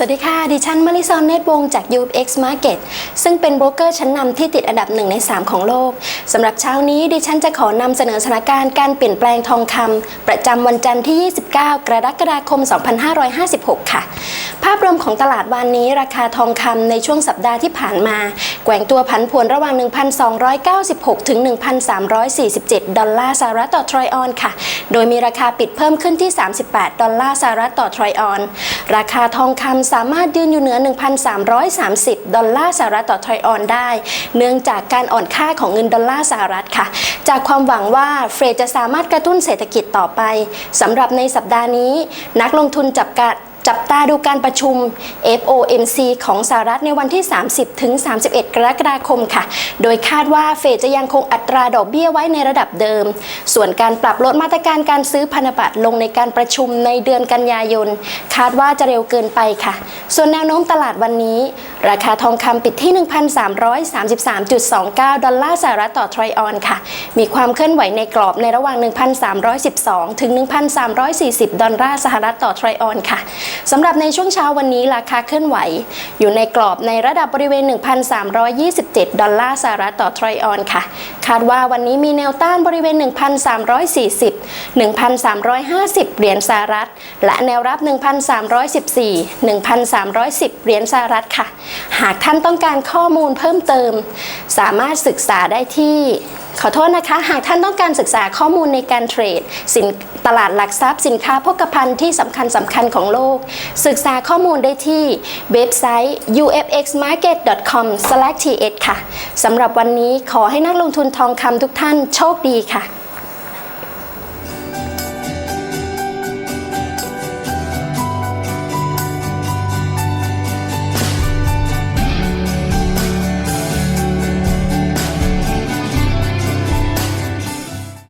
สวัสดีค่ะ ดิฉันมาริซอนเนตวงจาก UFX Market ซึ่งเป็นโบรกเกอร์ชั้นนำที่ติดอันดับหนึ่งใน 3 ของโลกสำหรับเช้านี้ดิฉันจะขอนำเสนอสถานการณ์การเปลี่ยนแปลงทองคำประจำวันจันทร์ที่ 29 กรกฎาคม 2556 ค่ะ ภาพรวมของตลาดวันนี้ราคาทองคำในช่วงสัปดาห์ที่ผ่านมา แกว่งตัวผันผวนระหว่าง 1,296 ถึง 1,347 ดอลลาร์สหรัฐต่อทรอยออนค่ะ โดยมีราคาปิดเพิ่มขึ้นที่ 38 ดอลลาร์สหรัฐต่อทรอยออน ราคาทองคำสามารถยืนอยู่เหนือ 1,330 ดอลลาร์สหรัฐต่อทรอยออนได้ เนื่องจากการอ่อนค่าของเงินดอลลาร์สหรัฐค่ะ จากความหวังว่าเฟดจะสามารถกระตุ้นเศรษฐกิจต่อไปสำหรับในสัปดาห์นี้ นักลงทุนจับการ จับตาดูการประชุม FOMC ของสหรัฐในวันที่ 30 ถึง 31 กรกฎาคมค่ะ โดยคาดว่าเฟดจะยังคงอัตราดอกเบี้ยไว้ในระดับเดิม ส่วนการปรับลดมาตรการการซื้อพันธบัตรลงในการประชุมในเดือนกันยายน คาดว่าจะเร็วเกินไปค่ะ ส่วนแนวโน้มตลาดวันนี้ ราคาทองคำปิดที่ 1,333.29 ดอลลาร์สหรัฐต่อทรอยออนค่ะ มีความเคลื่อนไหวในกรอบในระหว่าง 1,312 ถึง 1,340 ดอลลาร์สหรัฐต่อทรอยออนค่ะ สำหรับในช่วงเช้าวันนี้ราคาเคลื่อนไหว อยู่ในกรอบในระดับบริเวณ 1,327 ดอลลาร์สหรัฐต่อทรอยออนค่ะ คาดว่าวันนี้มีแนวต้านบริเวณ 1,340 1,350 เหรียญสหรัฐ และแนวรับ 1,314 1,310 เหรียญสหรัฐค่ะ หากท่านต้องการข้อมูลเพิ่มเติม สามารถศึกษาได้ที่ ขอโทษนะคะ หากท่านต้องการศึกษาข้อมูลในการเทรดสินตลาดหลักทรัพย์สินค้าโภคภัณฑ์ที่สำคัญสำคัญของโลก ศึกษาข้อมูลได้ที่เว็บไซต์ ufxmarket.com/th ค่ะสำหรับวันนี้ขอให้นักลงทุนทองคำทุกท่านโชคดีค่ะ